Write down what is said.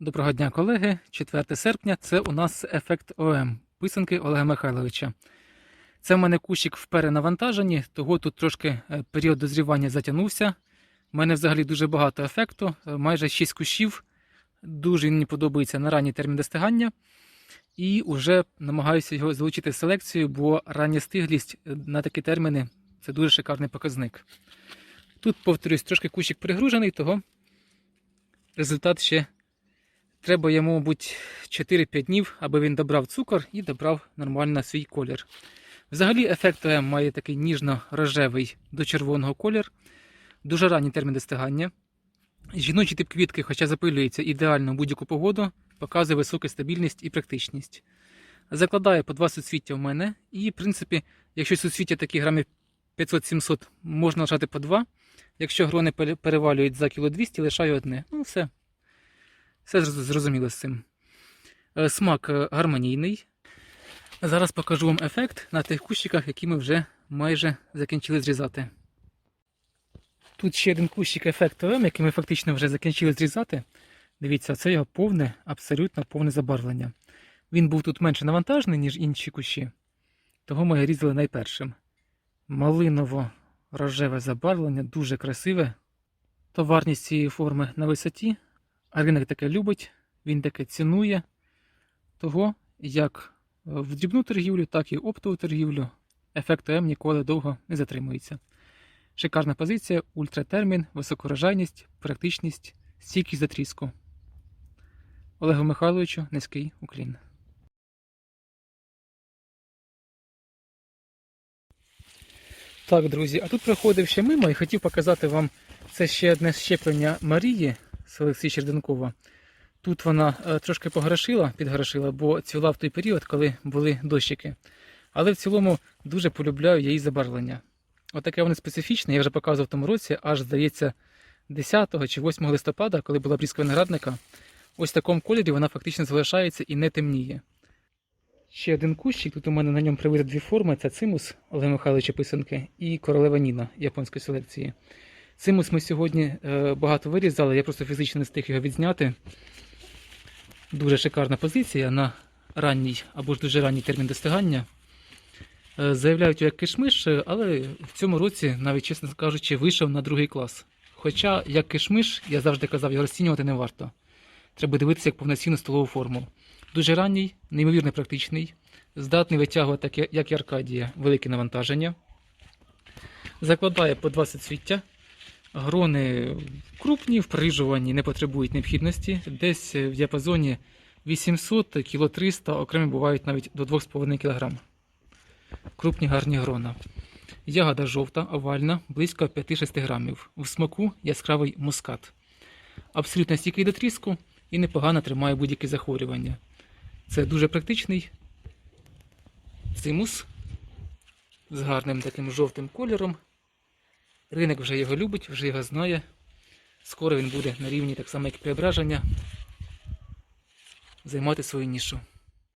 Доброго дня, колеги. 4 серпня це у нас ефект ОМ писанки Олега Михайловича. Це в мене кущик в перенавантаженні, того тут трошки е, період дозрівання затягнувся. У мене взагалі дуже багато ефекту, е, майже 6 кущів. Дуже мені подобається на ранній термін достигання. І вже намагаюся його залучити в селекцію, бо рання стиглість е, на такі терміни це дуже шикарний показник. Тут, повторюсь, трошки кущик пригружений, того результат ще Треба йому, мабуть, 4-5 днів, аби він добрав цукор і добрав нормально свій колір. Взагалі, ефект ОМ має такий ніжно-рожевий до червоного колір, дуже ранній термін достигання. Жіночий тип квітки, хоча запилюється ідеально в будь-яку погоду, показує високу стабільність і практичність. Закладає по два суцвіття в мене, і, в принципі, якщо суцвіття такі грамів 500-700, можна лишати по два. Якщо грони перевалюють за кіло 200, лишаю одне. Ну, все. Все зрозуміло з цим. Е, Смак е, гармонійний. Зараз покажу вам ефект на тих кущиках, які ми вже майже закінчили зрізати. Тут ще один кущик ефект ОМ, який ми фактично вже закінчили зрізати. Дивіться, це його повне, абсолютно повне забарвлення. Він був тут менше навантажений, ніж інші кущі, того ми різали найпершим. Малиново-рожеве забарвлення, дуже красиве. Товарність цієї форми на висоті. А ринок таке любить, він таке цінує того, як в дрібну торгівлю, так і оптову торгівлю. Ефект ОМ ніколи довго не затримується. Шикарна позиція, ультратермін, високорожайність, практичність, стійкість за тріску. Олегу Михайловичу низький уклін. Так, друзі, а тут проходив ще мимо і хотів показати вам це ще одне щеплення Марії з Олексія Черденкова. Тут вона е, трошки погрошила, підгрошила, бо цвіла в той період, коли були дощики. Але в цілому дуже полюбляю її забарвлення. Отаке воно специфічне, я вже показував в тому році, аж здається, 10 чи 8 листопада, коли була обрізка виноградника. Ось в такому кольорі вона фактично залишається і не темніє. Ще один кущик, тут у мене на ньому привити дві форми: це цимус Олега Михайловича Писанки і королева Ніна японської селекції. Цимус ми сьогодні е, багато вирізали, я просто фізично не встиг його відзняти. Дуже шикарна позиція на ранній або ж дуже ранній термін достигання. Е, заявляють як кишмиш, е, але в цьому році, навіть чесно кажучи, вийшов на другий клас. Хоча, як кишмиш, я завжди казав, його розцінювати не варто. Треба дивитися як повноцінну столову форму. Дуже ранній, неймовірно практичний, здатний витягувати, як і Аркадія, велике навантаження. Закладає по 20 свіття. Грони крупні, вприжувані, не потребують необхідності. Десь в діапазоні 800 кг 300 окремі бувають навіть до 2,5 кг. Крупні гарні грона. Ягода жовта, овальна, близько 5-6 грамів. В смаку яскравий мускат. Абсолютно стійкий до тріску і непогано тримає будь-які захворювання. Це дуже практичний цимус з гарним таким жовтим кольором. Ринок вже його любить, вже його знає. Скоро він буде на рівні, так само як преображення, займати свою нішу.